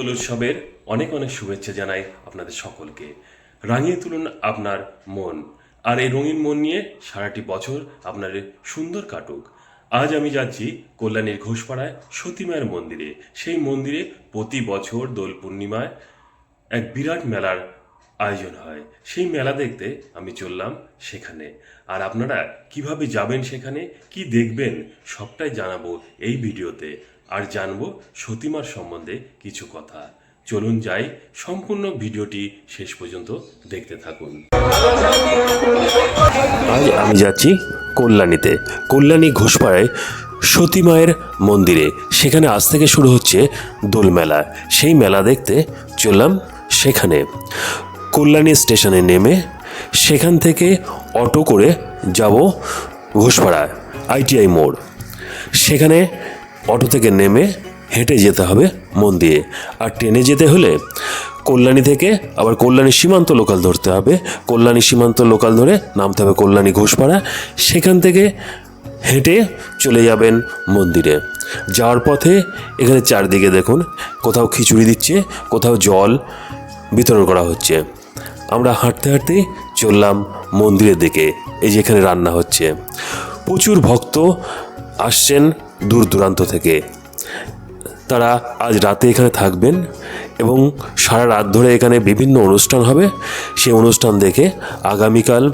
দোল উৎসবের অনেক অনেক শুভেচ্ছা জানাই আপনাদের সকলকে। রাঙিয়ে তুলুন আপনার মন। আর এই রঙিন মন নিয়ে সারাটি বছর আপনার সুন্দর কাটুক। আজ আমি যাচ্ছি কল্যাণীর ঘোষপাড়ায় সতীমায়ের মন্দিরে। সেই মন্দিরে প্রতি বছর দোল পূর্ণিমায় এক বিরাট মেলার আয়োজন হয়। সেই মেলা দেখতে আমি চললাম সেখানে। আর আপনারা কীভাবে যাবেন সেখানে, কি দেখবেন, সবটাই জানাব এই ভিডিওতে। আর জানব সতীমার সম্বন্ধে কিছু কথা। চলুন যাই, সম্পূর্ণ ভিডিওটি শেষ পর্যন্ত দেখতে থাকুন। আজ আমি যাচ্ছি কল্যাণীতে। কল্যাণী ঘোষপাড়ায় সতী মায়ের মন্দিরে। সেখানে আজ থেকে শুরু হচ্ছে দোলমেলা। সেই মেলা দেখতে চললাম সেখানে। কল্যাণী স্টেশনে নেমে সেখান থেকে অটো করে যাব ঘোষপাড়ায় আইটিআই মোড়। সেখানে অটো থেকে নেমে হেঁটে যেতে হবে মন্দিরে আর ট্রেনে যেতে হলে কল্যাণী থেকে আবার কল্যাণী সীমান্ত লোকাল ধরতে হবে। কল্যাণী সীমান্ত লোকাল ধরে নামতে হবে কল্যাণী ঘোষপাড়া। সেখান থেকে হেঁটে চলে যাবেন মন্দিরে। যাওয়ার পথে এখানে চারদিকে দেখুন, কোথাও খিচুড়ি দিচ্ছে, কোথাও জল বিতরণ করা হচ্ছে। আমরা হাঁটতে হাঁটতে চললাম মন্দিরের দিকে, এই যে এখানে রান্না হচ্ছে। প্রচুর ভক্ত আসছেন দূর দূরান্ত থেকে। তারা আজ রাতে এখানে থাকবেন এবং সারা রাত ধরে এখানে বিভিন্ন অনুষ্ঠান হবে। সেই অনুষ্ঠান দেখে আগামীকাল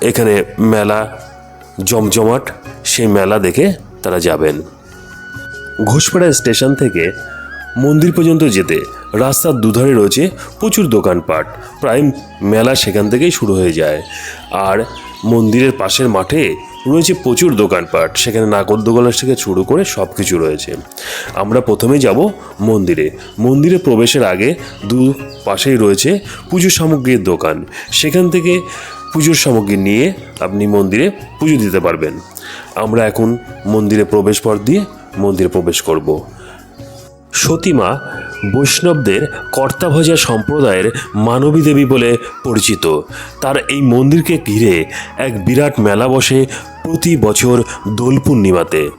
এখানে মেলা জমজমাট, সেই মেলা দেখে তারা যাবেন। ঘোষপাড়া স্টেশন থেকে মন্দির পর্যন্ত যেতে রাস্তার দুধারে রয়েছে প্রচুর দোকানপাট। প্রায় মেলা সেখান থেকেই শুরু হয়ে যায়। আর মন্দিরের পাশের মাঠে রয়েছে প্রচুর দোকানপাট। সেখানে নাগরদোলনা থেকে শুরু করে সব কিছু রয়েছে। আমরা প্রথমে যাব মন্দিরে। মন্দিরে প্রবেশের আগে দু পাশেই রয়েছে পুজো সামগ্রীর দোকান। সেখান থেকে পুজোর সামগ্রী নিয়ে আপনি মন্দিরে পুজো দিতে পারবেন। আমরা এখন মন্দিরে প্রবেশ পথ দিয়ে মন্দিরে প্রবেশ করব। সতীমা বৈষ্ণবদের কর্তাভজা সম্প্রদায়ের মানবী দেবী বলে পরিচিত। তার এই মন্দিরকে ঘিরে এক বিরাট মেলা বসে প্রতি বছর দোল পূর্ণিমাতে।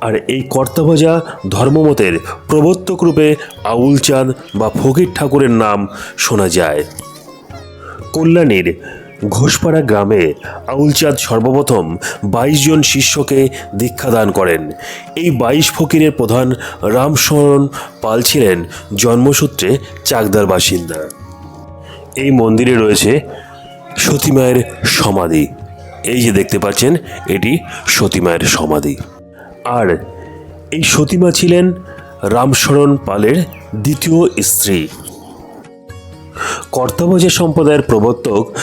আর এই কর্তাভজা ধর্মমতের প্রবর্তক রূপে আউলচাঁদ বা ফকির ঠাকুরের নাম শোনা যায়। কল্যাণীর ঘোষপাড়া গ্রামে আউলচাঁদ সর্বপ্রথম বাইশ জন শিষ্যকে দীক্ষাদান করেন। এই বাইশ ফকিরের প্রধান রামশরণ পাল ছিলেন জন্মসূত্রে চাকদার বাসিন্দা। এই মন্দিরে রয়েছে সতীমায়ের সমাধি। এই যে দেখতে পাচ্ছেন, এটি সতীমায়ের সমাধি। আর এই সতীমা ছিলেন রামশরণ পালের দ্বিতীয় স্ত্রী। কর্তাভজা সম্প্রদায়ের প্রবর্তক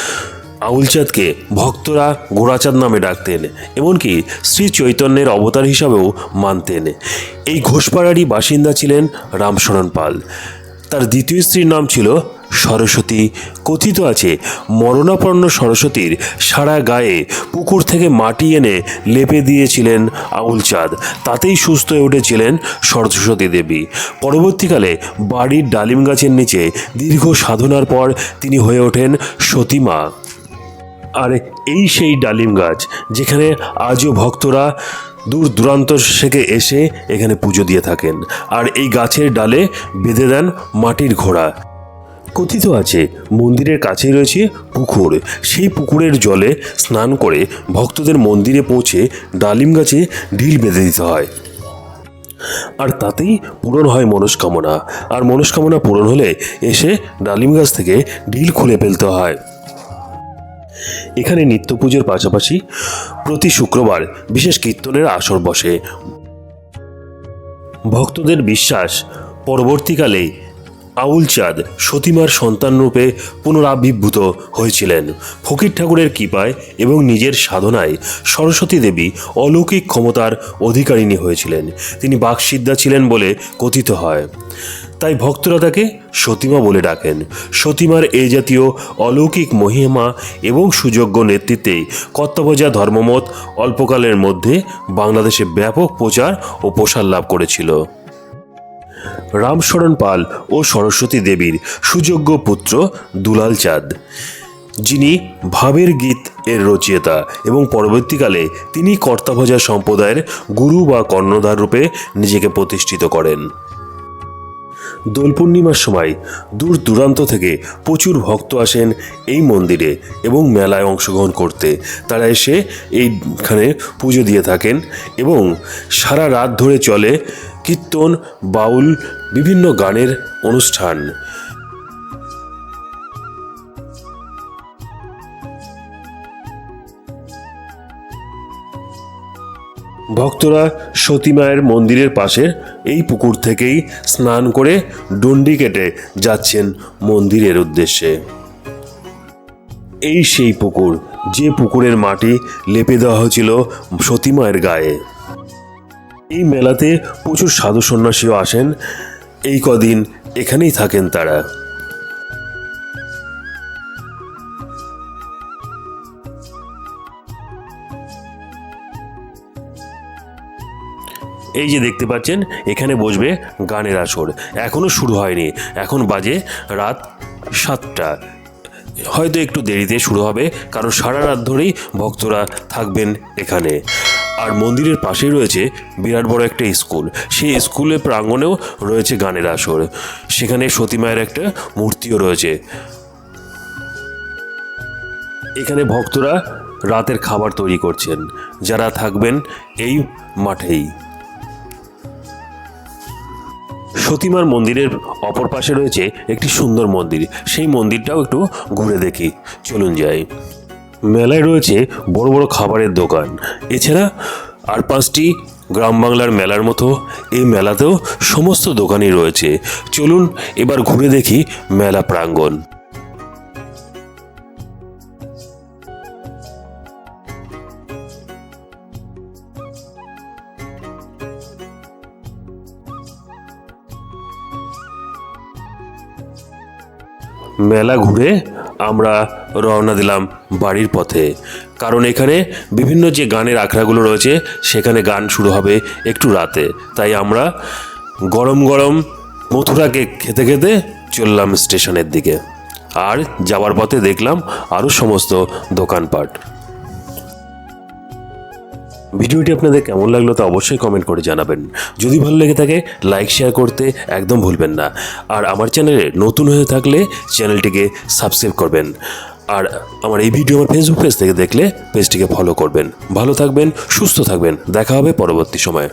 আউলচাঁদকে ভক্তরা গোড়াচাঁদ নামে ডাকতেন, এমনকি শ্রী চৈতন্যের অবতার হিসাবেও মানতেন। এই ঘোষপাড়ারই বাসিন্দা ছিলেন রামশরণ পাল। তার দ্বিতীয় স্ত্রীর নাম ছিল সরস্বতী। কথিত আছে, মরণাপন্ন সরস্বতীর সারা গায়ে পুকুর থেকে মাটি এনে লেপে দিয়েছিলেন আউলচাঁদ। তাতেই সুস্থ হয়ে উঠেছিলেন সরস্বতী দেবী। পরবর্তীকালে বাড়ির ডালিম গাছের নিচে দীর্ঘ সাধনার পর তিনি হয়ে ওঠেন সতীমা। আর, এই সেই ডালিম গাছ, যেখানে আজও ভক্তরা দূর দূরান্ত থেকে এসে এখানে পুজো দিয়ে থাকেন। আর এই গাছের ডালে বেঁধে দেন মাটির ঘোড়া। কথিত আছে, মন্দিরের কাছেই রয়েছে পুকুর। সেই পুকুরের জলে স্নান করে ভক্তদের মন্দিরে পৌঁছে ডালিম গাছে ঢিল বেঁধে দিতে হয়। আর তাতেই পূরণ হয় মনস্কামনা। আর মনস্কামনা পূরণ হলে এসে ডালিম গাছ থেকে ঢিল খুলে ফেলতে হয়। এখানে নিত্য পুজোর পাশাপাশি প্রতি শুক্রবার বিশেষ কীর্তনের আসর বসে। ভক্তদের বিশ্বাস, পরবর্তীকালে আউল চাঁদ সতীমার সন্তান রূপে পুনরাবির্ভূত হয়েছিলেন। ফকির ঠাকুরের কৃপায় এবং নিজের সাধনায় সরস্বতী দেবী অলৌকিক ক্ষমতার অধিকারিণী হয়েছিলেন। তিনি বাকসিদ্ধা ছিলেন বলে কথিত হয়। তাই ভক্তরা তাকে সতীমা বলে ডাকেন। সতীমার এই জাতীয় অলৌকিক মহিমা এবং সুযোগ্য নেতৃত্বেই কর্তব্যজা ধর্মমত অল্পকালের মধ্যে বাংলাদেশে ব্যাপক প্রচার ও প্রসার লাভ করেছিল। রামশরণ পাল ও সরস্বতী দেবীর সুযোগ্য পুত্র দুলাল চাঁদ, যিনি ভাবের গীত এর রচয়িতা এবং পরবর্তীকালে তিনি কর্তাভজা সম্প্রদায়ের গুরু বা কর্ণধার রূপে নিজেকে প্রতিষ্ঠিত করেন। দোল পূর্ণিমার সময় দূর দূরান্ত থেকে প্রচুর ভক্ত আসেন এই মন্দিরে এবং মেলায় অংশগ্রহণ করতে। তারা এসে এইখানে পুজো দিয়ে থাকেন এবং সারা রাত ধরে চলে কীর্তন, বাউল, বিভিন্ন গানের অনুষ্ঠান। ভক্তরা সতী মায়ের মন্দিরের পাশের এই পুকুর থেকেই স্নান করে ডন্ডি কেটে যাচ্ছেন মন্দিরের উদ্দেশ্যে। এই সেই পুকুর, যে পুকুরের মাটি লেপে দেওয়া হয়েছিল সতীমায়ের গায়ে। এই মেলাতে প্রচুর সাধু সন্ন্যাসীও আসেন। এই কদিন এখানেই থাকেন তারা। এই যে দেখতে পাচ্ছেন, এখানে বসবে গানের আসর। এখনও শুরু হয়নি। এখন বাজে রাত সাতটা। হয়তো একটু দেরিতে শুরু হবে, কারণ সারা রাত ধরেই ভক্তরা থাকবেন এখানে। আর মন্দিরের পাশেই রয়েছে বিরাট বড় একটা স্কুল। সেই স্কুলের প্রাঙ্গণেও রয়েছে গানের আসর। সেখানে সতী মায়ের একটা মূর্তিও রয়েছে। এখানে ভক্তরা রাতের খাবার তৈরি করছেন। যারা থাকবেন এই মাঠেই। সতীমার মন্দিরের অপর পাশে রয়েছে একটি সুন্দর মন্দির। সেই মন্দিরটাও একটু ঘুরে দেখি। চলুন যাই। মেলায় রয়েছে বড় বড় খাবারের দোকান। এছাড়া আর পাঁচটি গ্রাম বাংলার মেলার মতো এই মেলাতেও সমস্ত দোকানই রয়েছে। চলুন এবার ঘুরে দেখি মেলা প্রাঙ্গণ। মেলা ঘুরে আমরা রওনা দিলাম বাড়ির পথে। কারণ এখানে বিভিন্ন যে গানের আখড়াগুলো রয়েছে, সেখানে গান শুরু হবে একটু রাতে। তাই আমরা গরম গরম মথুরাকে খেতে খেতে চললাম স্টেশনের দিকে। আর যাওয়ার পথে দেখলাম আরও সমস্ত দোকানপাট। ভিডিওটি আপনাদের কেমন লাগল তা অবশ্যই কমেন্ট করে জানাবেন। যদি ভালো লেগে থাকে লাইক শেয়ার করতে একদম ভুলবেন না। আর আমার চ্যানেলে নতুন হয়ে থাকলে চ্যানেলটিকে সাবস্ক্রাইব করবেন। আর আমার এই ভিডিও আমার ফেসবুক পেজ থেকে দেখলে পেজটিকে ফলো করবেন। ভালো থাকবেন, সুস্থ থাকবেন। দেখা হবে পরবর্তী সময়ে।